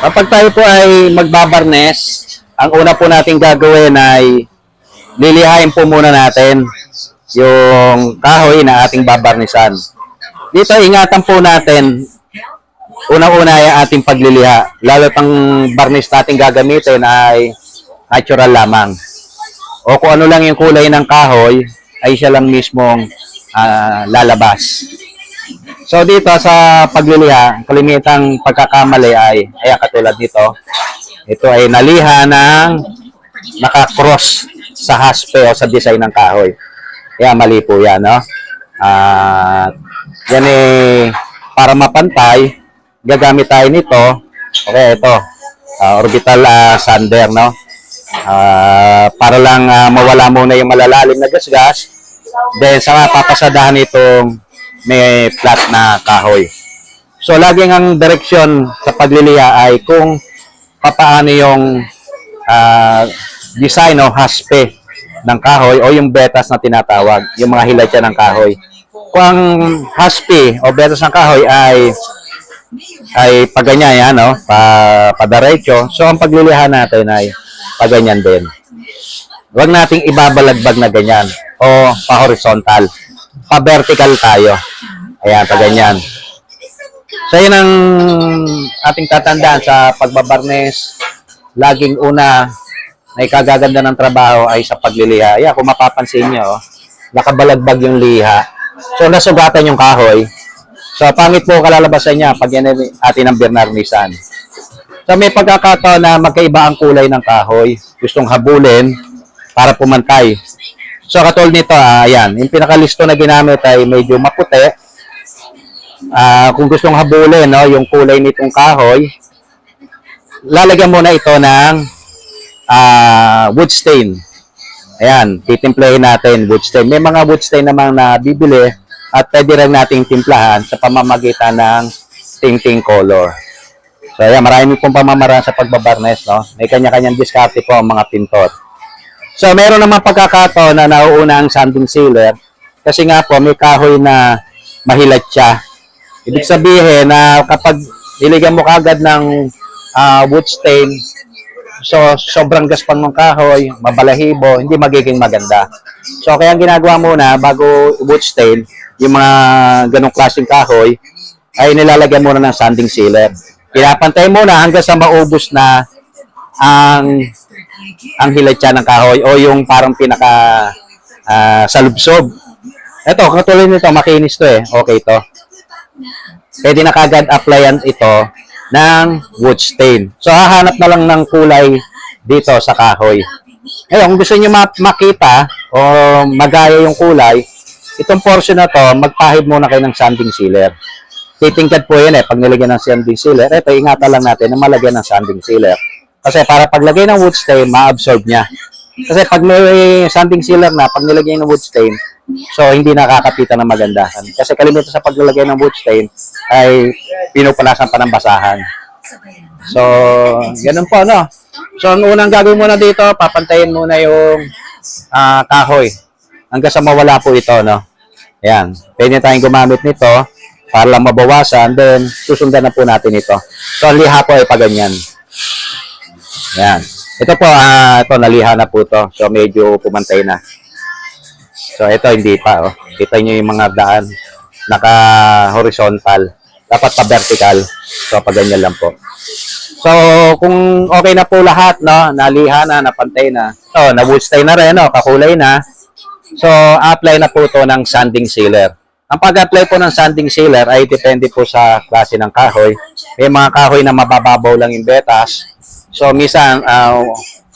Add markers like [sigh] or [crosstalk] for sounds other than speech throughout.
Kapag tayo po ay magbabarnes, ang una po natin gagawin ay lilihain po muna natin yung kahoy na ating babarnisan. Dito, ingatan po natin unang-una ay ating pagliliha. Lalo ang varnish natin gagamitin ay natural lamang. O kung ano lang yung kulay ng kahoy, ay siya lang mismong ah, lalabas. So dito sa pagliliha, kalimitang pagkakamali ay, ayan katulad nito, ito ay naliha ng nakakross sa haspe o sa design ng kahoy. Kaya mali po yan, no? At yan eh, para mapantay, gagamit tayo nito. Okay, ito. ah, orbital ah, sander, no? Ah, para lang ah, mawala muna yung malalalim na gasgas. Then, sa papasadahan itong may flat na kahoy. So, laging ang direksyon sa pagliliha ay kung papaano yung ah, design o haspe ng kahoy o yung betas na tinatawag, yung mga hilatya ng kahoy. Kung ang haspe o betas ng kahoy ay ay paganyan yan, no? Pa, padaretso. So, ang paglilihan natin ay paganyan din. Huwag nating ibabalagbag na ganyan o pa-horizontal. Pa-vertical tayo. Ayan, paganyan. So, yun ang ating tatandaan sa pagbabarnes. Laging una na ikagaganda ng trabaho ay sa pagliliha. Ayan, kung mapapansin nyo, nakabalagbag yung liha. So, nasugatan yung kahoy. So, pangit po kalalabasan niya pag yan atin ang binarnisan. So, may pagkakataon na magkaiba ang kulay ng kahoy. Gustong habulin para pumantay. So, katulad nito, ah, ayan, yung pinakalisto na ginamit ay medyo maputi. Ah, kung gustong habulin, no, yung kulay nitong kahoy, lalagyan muna ito ng ah, wood stain. Ayan, titimplahin natin wood stain. May mga wood stain namang na bibili at pwede rin nating timplahan sa pamamagitan ng ting-ting color. So, ayan, marami pong pamamaraan sa pagbabarnes, no? May kanya-kanyang diskarte po ang mga pintor. So, meron naman pagkakataon na nauuna ang sanding sealer kasi nga po may kahoy na mahilat siya. Ibig sabihin na kapag niligan mo kagad ng ah, wood stain, so sobrang gaspang ng kahoy, mabalahibo, hindi magiging maganda. So, kaya ang ginagawa muna bago wood stain, yung mga ganong klaseng kahoy, ay nilalagyan muna ng sanding sealer. Pinapantay muna hanggang sa maubos na ang ang hilatya ng kahoy o yung parang pinaka ah, salubsob. Ito, katulad nito, makinis to eh. Okay to. Pwede na kagad applyan ito ng wood stain. So, hahanap na lang ng kulay dito sa kahoy. Ngayon, kung gusto niyo ma- makita o magaya yung kulay, itong portion na to, magpahid muna kayo ng sanding sealer. Titingkad po yan eh, pag nilagyan ng sanding sealer. Ito, ingatan lang natin na malagyan ng sanding sealer. Kasi para paglagay ng wood stain, ma-absorb niya. Kasi pag may sanding sealer na, pag nilagay ng wood stain, so hindi nakakapitan ng maganda. Kasi kalimitan sa paglalagay ng wood stain ay pinupanasan pa ng basahan. So, ganun po, no? So, ang unang gagawin muna dito, papantayin muna yung ah, kahoy hanggang sa mawala po ito, no? Ayan. Pwede tayong gumamit nito para lang mabawasan, then susundan na po natin ito. So, ang liha po ay paganyan. Ayan. Ito po, ah, ito, naliha na po to. So, medyo pumantay na. So, ito, hindi pa, oh. Kita nyo yung mga daan. Naka-horizontal. Dapat pa-vertical. So, paganyan lang po. So, kung okay na po lahat, no, naliha na, napantay na. So, na-woodstay na rin, no, kakulay na. So, apply na po to ng sanding sealer. Ang pag-apply po ng sanding sealer ay depende po sa klase ng kahoy. May mga kahoy na mabababaw lang yung betas. So, minsan, ah,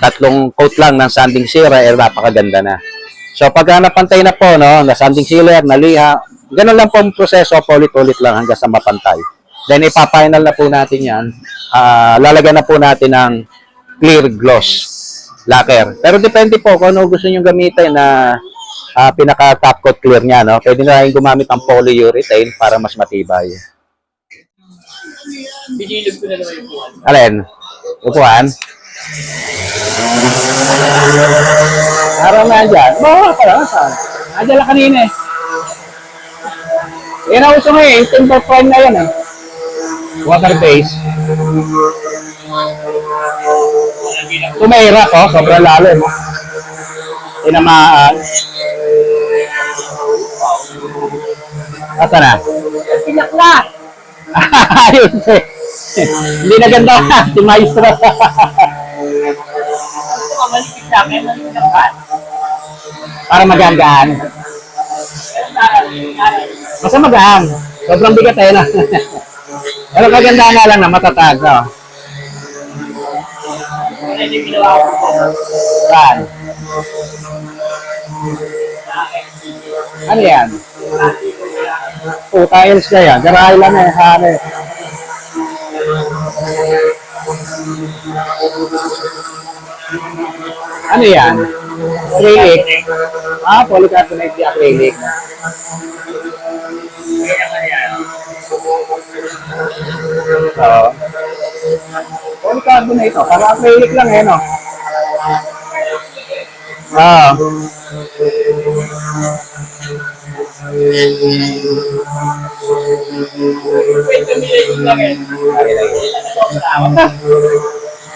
tatlong coat lang ng sanding sealer ay napakaganda na. So, pag napantay na po, no, na sanding sealer, naliha, ganun lang po ang proseso, paulit-ulit lang hanggang sa mapantay. Then, ipapainal na po natin yan. Ah, lalagyan na po natin ng clear gloss lacquer. Pero depende po kung ano gusto nyo gamitin na ah, pinaka top coat clear niya, no? Pwede na rin gumamit ng polyurethane para mas matibay. Binilog ko na naman yung buwan. Alin? Upuan? Araw na dyan. Oo, pala. Saan? Nandiyan lang kanina eh. Yan ang uso ngayon. Timber prime na yan eh. Water base. Ito mahirap, oh. Sobrang lalim, oh. Tinamaan. Asa na? Pinakla! [laughs] Ayun, eh. Hindi na ganda. [laughs] Si Maestro. Sa akin, na. Para magaan-gaan. Basta magaan. Sobrang bigat eh na. [laughs] Pero kagandahan nga lang na matatag. Oh. Saan? Ano yan? Oh, tiles ka yan. Garahe lang eh, hane. Ano yan? Acrylic. Ah, polycarbonate di acrylic. Oo. Polycarbonate to. Para acrylic lang eh, no? Ah. Pwede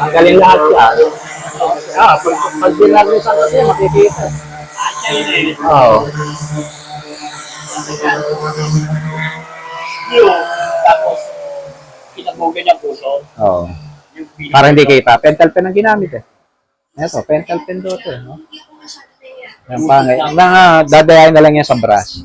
Tatanggalin lahat yan. Ah, pag, pag binarnisan kasi makikita. Oo. Yung, tapos, kinabugan niya puso. Oo. Yung Para hindi kita. Pentel pen ang ginamit eh. Eto, pentel pen doon to. eh, No? Yan pangay. Mga dadayain na lang yan sa brush.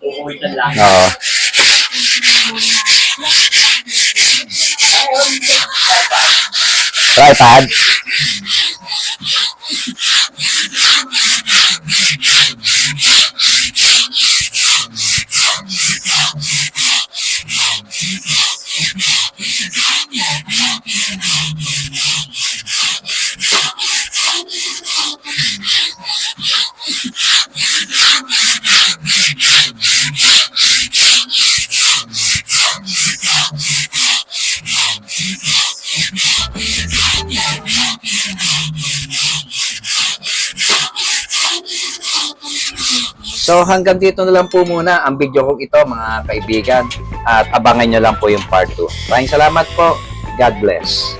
Oo. Tripod. So hanggang dito na lang po muna ang video kong ito mga kaibigan at abangan nyo lang po yung part 2. Maraming salamat po. God bless.